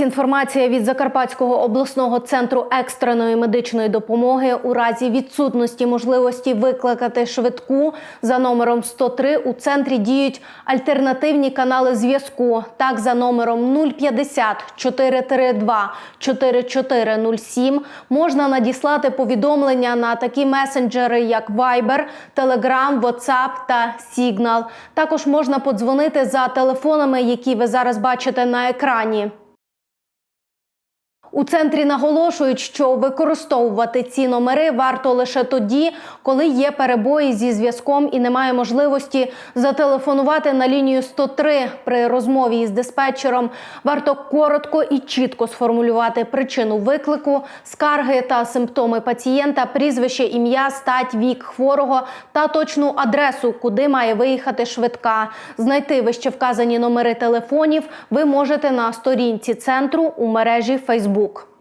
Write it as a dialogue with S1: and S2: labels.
S1: Інформація від Закарпатського обласного центру екстреної медичної допомоги у разі відсутності можливості викликати швидку за номером 103 у центрі діють альтернативні канали зв'язку. Так, за номером 050 432 4407 можна надіслати повідомлення на такі месенджери, як Viber, Telegram, WhatsApp та Signal. Також можна подзвонити за телефонами, які ви зараз бачите на екрані. У центрі наголошують, що використовувати ці номери варто лише тоді, коли є перебої зі зв'язком і немає можливості зателефонувати на лінію 103. При розмові із диспетчером варто коротко і чітко сформулювати причину виклику, скарги та симптоми пацієнта, прізвище, ім'я, стать, вік хворого та точну адресу, куди має виїхати швидка. Знайти вище вказані номери телефонів ви можете на сторінці центру у мережі Facebook. Фейсбук.